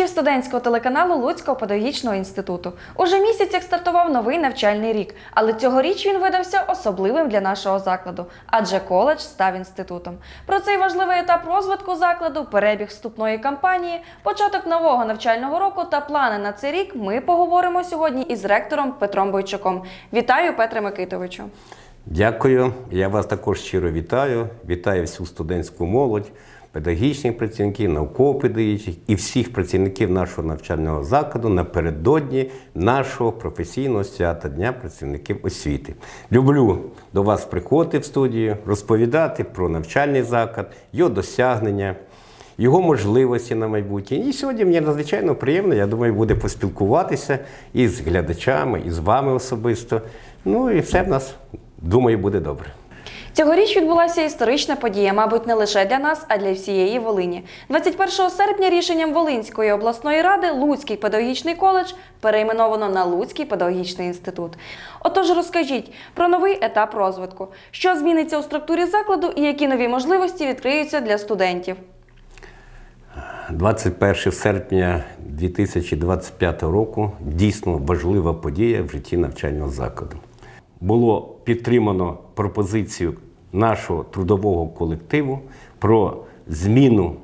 Глядачів студентського телеканалу Луцького педагогічного інституту. Уже місяць як стартував новий навчальний рік, але цьогоріч він видався особливим для нашого закладу, адже коледж став інститутом. Про цей важливий етап розвитку закладу, перебіг вступної кампанії, початок нового навчального року та плани на цей рік ми поговоримо сьогодні із ректором Петром Бойчуком. Вітаю, Петре Микитовичу. Дякую. Я вас також щиро вітаю. Вітаю всю студентську молодь, педагогічних працівників, науково-педагогічних і всіх працівників нашого навчального закладу напередодні нашого професійного свята Дня працівників освіти. Люблю до вас приходити в студію, розповідати про навчальний заклад, його досягнення. Його можливості на майбутнє. І сьогодні мені надзвичайно приємно, я думаю, буде поспілкуватися із глядачами, і з вами особисто. Ну і все в нас, думаю, буде добре. Цьогоріч відбулася історична подія, мабуть, не лише для нас, а для всієї Волині. 21 серпня рішенням Волинської обласної ради Луцький педагогічний коледж перейменовано на Луцький педагогічний інститут. Отож, розкажіть про новий етап розвитку, що зміниться у структурі закладу і які нові можливості відкриються для студентів. 21 серпня 2025 року дійсно важлива подія в житті навчального закладу. Було підтримано пропозицію нашого трудового колективу про зміну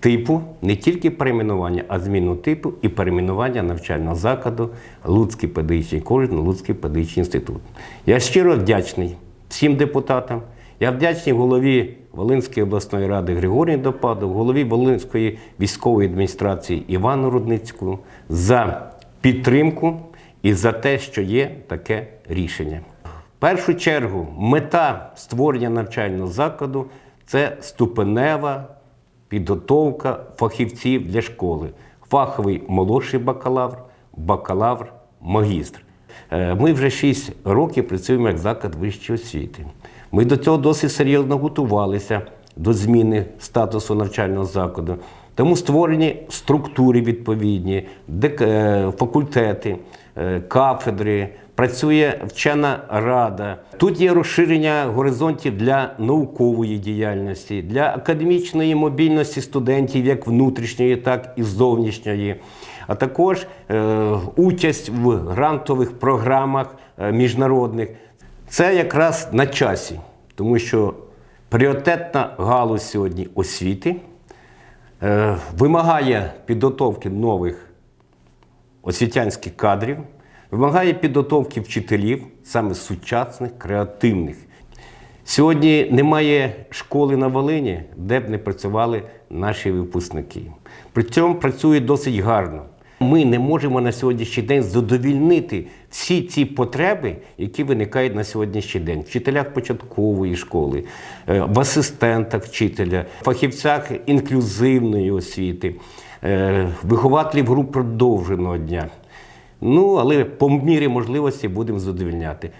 типу, не тільки перейменування, а зміну типу і перейменування навчального закладу Луцький педагогічний коледж Луцький педагогічний інститут. Я щиро вдячний всім депутатам. Я вдячний голові Волинської обласної ради Григорію Допаду, голові Волинської військової адміністрації Івану Рудницькому за підтримку і за те, що є таке рішення. Першу чергу мета створення навчального закладу це ступенева підготовка фахівців для школи. Фаховий молодший бакалавр, бакалавр, магістр. Е, Ми вже 6 років працюємо як заклад вищої освіти. Ми до цього досить серйозно готувалися до зміни статусу навчального закладу. Тому створені структури відповідні, е, факультети, е, кафедри, працює вчена рада. Тут є розширення горизонтів для наукової діяльності, для академічної мобільності студентів, як внутрішньої, так і зовнішньої, а також е, участь в грантових програмах е, міжнародних. Це якраз на часі, тому що пріоритетна галузь сьогодні освіти е, вимагає підготовки нових освітянських кадрів, вимагає підготовки вчителів, саме сучасних, креативних. Сьогодні немає школи на Волині, де б не працювали наші випускники. При цьому працює досить гарно. Ми не можемо на сьогоднішній день задовільнити всі ці потреби, які виникають на сьогоднішній день. Вчителях початкової школи, е, в асистентах вчителя, фахівцях інклюзивної освіти, е, вихователів груп продовженого дня. Ну, але по мірі можливості будемо задовільняти.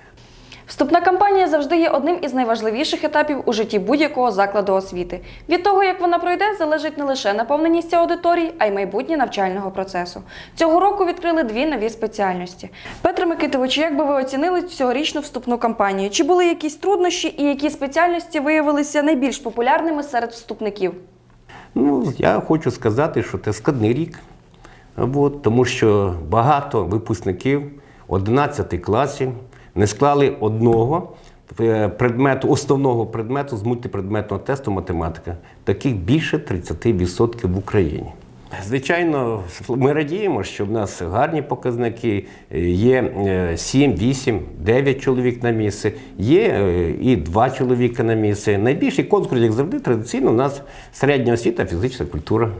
Вступна кампанія завжди є одним із найважливіших етапів у житті будь-якого закладу освіти. Від того, як вона пройде, залежить не лише наповненість аудиторій, а й майбутнє навчального процесу. Цього року відкрили дві нові спеціальності. Петре Микитовичу, як би ви оцінили цьогорічну вступну кампанію? Чи були якісь труднощі і які спеціальності виявилися найбільш популярними серед вступників? Ну, я хочу сказати, що це складний рік, От, тому що багато випускників 11 класів не склали одного е, предмету, основного предмету з мультипредметного тесту математика. Таких більше 30% в Україні. Звичайно, ми радіємо, що в нас гарні показники. Е, Є е, 7, 8, 9 чоловік на місце, є е, і 2 чоловіка на місце. Найбільший конкурс, як завжди, традиційно у нас середня освіта, фізична культура.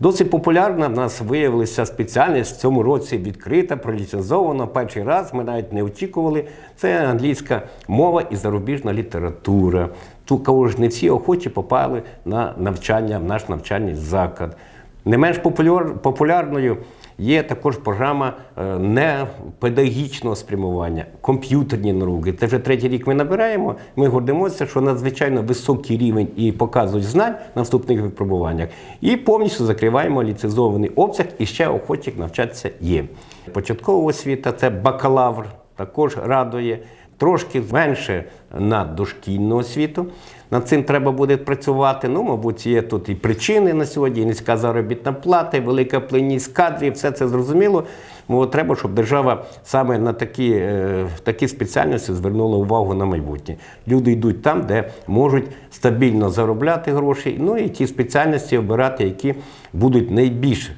Досить популярна в нас виявилася спеціальність в цьому році відкрита, проліцензована. Перший раз ми навіть не очікували. Це англійська мова і зарубіжна література. Ту кого ж не всі охочі попали на навчання в наш навчальний заклад. Не менш популяр- популярною є також програма е, не педагогічного спрямування, комп'ютерні науки. Це вже третій рік ми набираємо. Ми гордимося, що надзвичайно високий рівень і показують знань на вступних випробуваннях. І повністю закриваємо ліцензований обсяг, і ще охочих навчатися є. Початкова освіта це бакалавр, також радує. Трошки менше на дошкільну освіту. Над цим треба буде працювати. Ну, мабуть, є тут і причини на сьогодні, і низька заробітна плата, і велика плинність кадрів, все це зрозуміло. Ну, треба, щоб держава саме на такі, е, такі спеціальності звернула увагу на майбутнє. Люди йдуть там, де можуть стабільно заробляти гроші, ну і ті спеціальності обирати, які будуть найбільш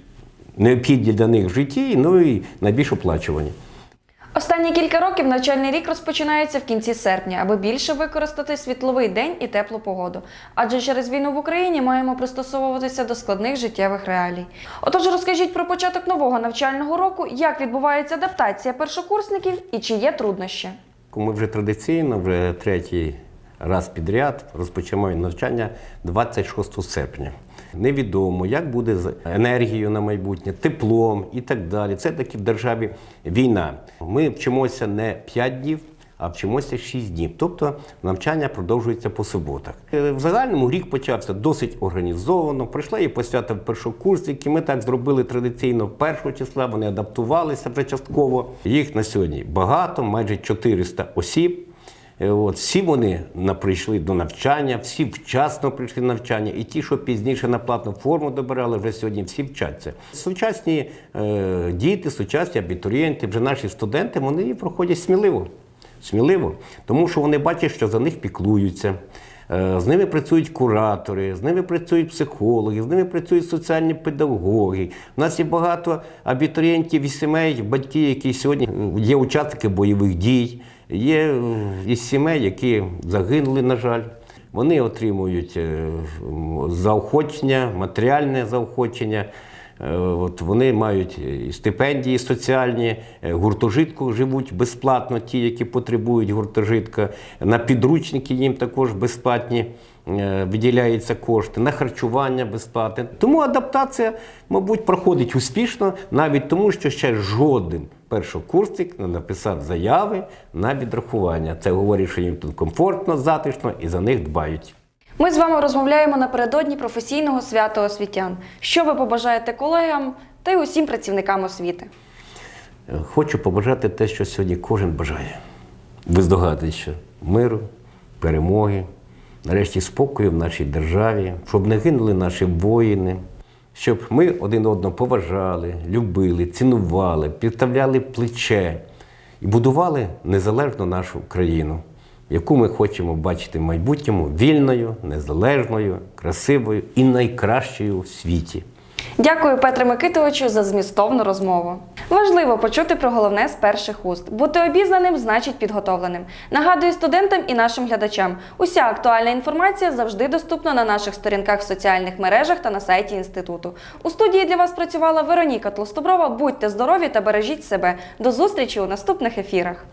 необхідні для них в житті, ну і найбільш оплачувані. Останні кілька років навчальний рік розпочинається в кінці серпня, аби більше використати світловий день і теплу погоду. Адже через війну в Україні маємо пристосовуватися до складних життєвих реалій. Отож, розкажіть про початок нового навчального року, як відбувається адаптація першокурсників і чи є труднощі. Ми вже традиційно, вже третій раз підряд розпочинаємо навчання 26 серпня. Невідомо, як буде з енергією на майбутнє, теплом і так далі. Це таки в державі війна. Ми вчимося не 5 днів, а вчимося 6 днів. Тобто навчання продовжується по суботах. Е, В загальному рік почався досить організовано. Прийшла і посвята першокурсники. Ми так зробили традиційно першого числа. Вони адаптувалися вже частково. Їх на сьогодні багато, майже 400 осіб. Е, От, всі вони прийшли до навчання, всі вчасно прийшли до навчання, і ті, що пізніше на платну форму добирали, вже сьогодні всі вчаться. Сучасні е, діти, сучасні абітурієнти, вже наші студенти, вони проходять сміливо. Сміливо, тому що вони бачать, що за них піклуються. Е, З ними працюють куратори, з ними працюють психологи, з ними працюють соціальні педагоги. У нас є багато абітурієнтів і сімей, батьки, які сьогодні є учасники бойових дій, є е, із сімей, які загинули, на жаль. Вони отримують е, заохочення, матеріальне заохочення. Е, От вони мають і стипендії соціальні, гуртожитку живуть безплатно, ті, які потребують гуртожитка. На підручники їм також безплатні виділяються кошти, на харчування безплатне. Тому адаптація, мабуть, проходить успішно, навіть тому, що ще жоден першокурсник написав заяви на відрахування. Це говорить, що їм тут комфортно, затишно і за них дбають. Ми з вами розмовляємо напередодні професійного свята освітян. Що ви побажаєте колегам та й усім працівникам освіти? Хочу побажати те, що сьогодні кожен бажає. Ви здогадуєтесь, що миру, перемоги, нарешті спокою в нашій державі, щоб не гинули наші воїни, щоб ми один одного поважали, любили, цінували, підставляли плече і будували незалежну нашу країну, яку ми хочемо бачити в майбутньому вільною, незалежною, красивою і найкращою в світі. Дякую, Петре Микитовичу, за змістовну розмову. Важливо почути про головне з перших уст. Бути обізнаним значить підготовленим. Нагадую студентам і нашим глядачам. Уся актуальна інформація завжди доступна на наших сторінках в соціальних мережах та на сайті інституту. У студії для вас працювала Вероніка Тлостоброва. Будьте здорові та бережіть себе. До зустрічі у наступних ефірах.